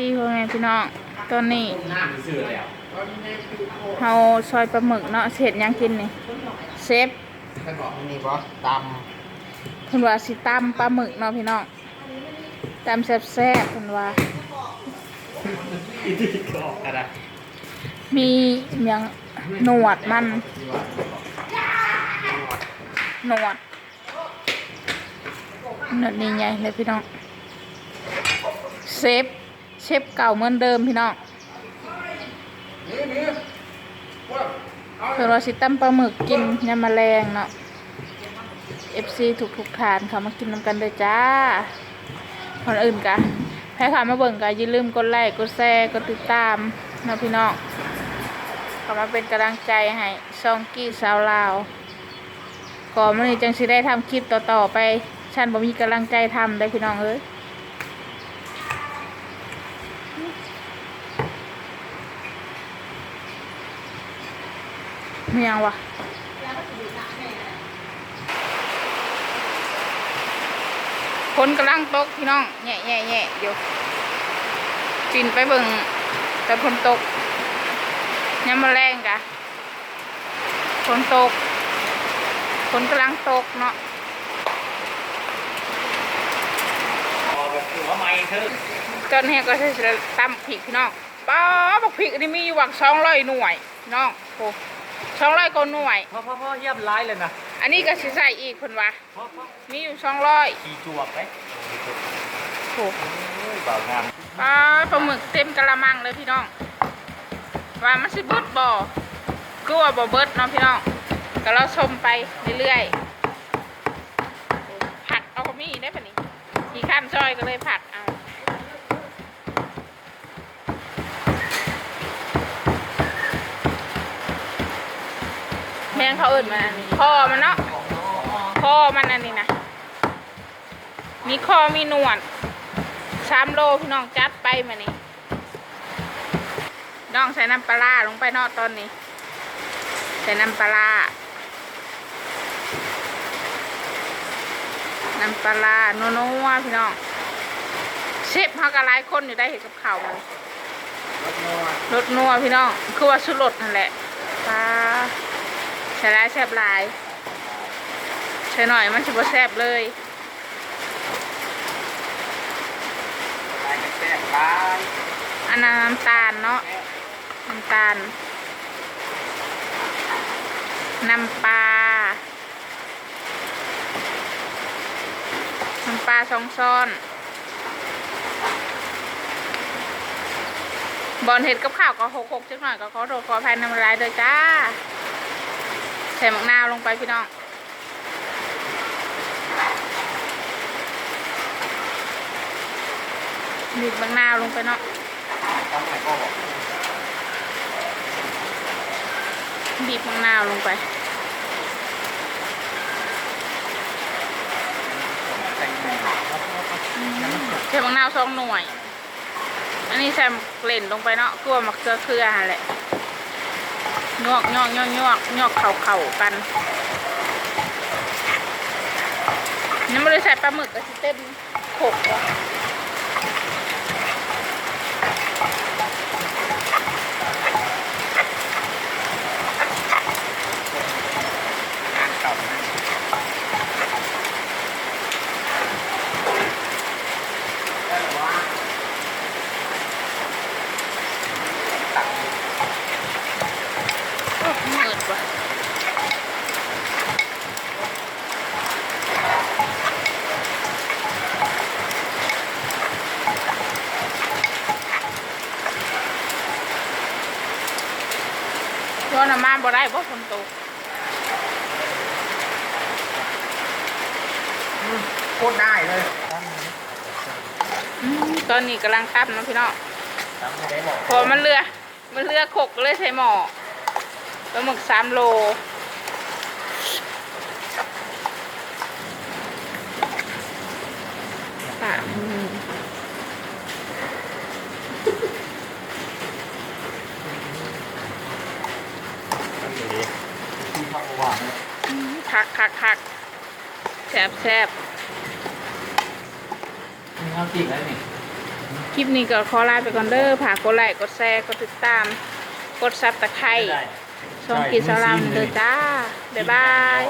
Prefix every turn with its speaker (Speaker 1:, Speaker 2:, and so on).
Speaker 1: ดีพ่อแม่พี่น้องตอนนี้
Speaker 2: หน้ามันซื่อแล้ว
Speaker 1: เฮาซอยปลาหมึกเนาะเสร็จยังกินนี่เซฟ
Speaker 2: ท่านบอกนี่บอสต
Speaker 1: เพิ่นว่าสิตำปลาหมึกเนาะพี่น้องตำแซ่บๆเพิ่นว่าำ
Speaker 2: อีที่ก็ออกกันนะ
Speaker 1: มีหยังหนวดมันหนวดหนวดนี่ใหญ่เลยพี่น้องเซฟ เชฟเก่าเหมือนเดิมพี่น้องเพิ่นว่าสิตำปลาหมึกกินยามแมลงเนาะ FC ทุกทุกๆทานเขามากินน้ำกันเลยจ้าคนอื่นกะใครขามาเบิ่งกะอย่าลืมกดไลค์กดแชร์กดติดตามเนาะพี่น้องเขามาเป็นกำลังใจให้ซองกี้สาวลาวก่อนมันนี้จังสิได้ทำคลิปต่อๆไปฉันบ่มีกำลังใจทำได้พี่น้องเอ้ย เมียงวะคนกำลังตกพี่น้องแง่แง่แง่อยู่ปินไปเบิ่งแต่คนตกยังมาแรงกะคนตกคนกำลังตกเนาะ
Speaker 2: ออกแบบหัวไม้เธอ
Speaker 1: ตอนนี้ก็จะตำผิกพี่น้องป้าบักผิกอันนี้มีอยู่หวังสองร้อยหน่วยพี่น้องโอ้สองร้อยกว่าหน่วย
Speaker 2: พ่อพ่อพ่อเยี่ยมร้ายเลยนะ
Speaker 1: อันนี้ก็สิใส่อีกคนวะ
Speaker 2: พ่อพ่อ
Speaker 1: มีอยู่สองร้อย
Speaker 2: ขี่จวบไหม
Speaker 1: โอ้
Speaker 2: โอ้ยเบางาม
Speaker 1: ปลาปลาหมึกเต็มกะละมังเลยพี่น้องว่ามันสิเบิดบ่กลัวบ่เบิดเนาะพี่น้องก็เราชมไปเรื่อยๆผักเอาก็มีได้ปะนี่ขี่ข้ามซอยก็เลยผักเอา แมงเขาเอิ่นมาอันนี้คอมันเนาะคอมันอันนี้นะมีคอมีหนวดสามโลพี่น้องจัดไปมานี่น้องใส่น้ำปลาลงไปนอกตอนนี้ ใส่น้ำปลาน้ำปลาโนโนัวพี่น้องเชฟเขาก็หลายคนอยู่ได้เห็นกับข่าวมันรสนัวพี่น้อง คือว่าสุดรสนั่นแหละปลา ส่หลายแซ่บหลายใส่หน่อยมันจะบ่แซ่บเลย
Speaker 2: ลายแซ่บลาย
Speaker 1: อันนั้นน้ำตาลเนาะน้ำตาลน้ำปลาน้ำปลาสองซ้อนบอลเห็ดกับข้าวก็หกหกจักหน่อยก็ขอโทษขออภัยน้ำลายเลยจ้า ใส่มะนาวลงไปพี่น้องบีบมะนาวลงไปเนาะ
Speaker 2: บี
Speaker 1: บมะนาวลงไป
Speaker 2: แต่ม่
Speaker 1: ใส่มะนาวสองหน่วย อันนี้ใส่เกล่นลงไปเนาะกลัวมะเขือเคือหั่นแหละงอกงอกงอกงอกงอกเข่าเข่ากันนี่ไม่ได้ใส่ปลาหมึกก็สิเต้นหกวะ
Speaker 2: งานเก่านะได้หรอวะตัก
Speaker 1: โอ้มืดว่ะตัวน้ำมัน บ่ได้เพราะฝนตก
Speaker 2: โคตรได้เลย
Speaker 1: อืมตอนนี้กำลังตับเนาะพี่น้อง
Speaker 2: ทำไม่ได้บอก
Speaker 1: พอมันเรือมันเรือขกเลยใส่หม้อปลาหมึกสามโลปะอืม
Speaker 2: ที่พักหวาน
Speaker 1: คักคักคักแซบแซบ
Speaker 2: มีข้าวจี่แล้วนี่
Speaker 1: คลิปนี้ก็ขอลาไปก่อนเด้อฝากกดไลค์กดแชร์กดติดตาม กดซับตะไคร้
Speaker 2: ได้
Speaker 1: ช่องกินสลามเด้อจ้า บ๊ายบาย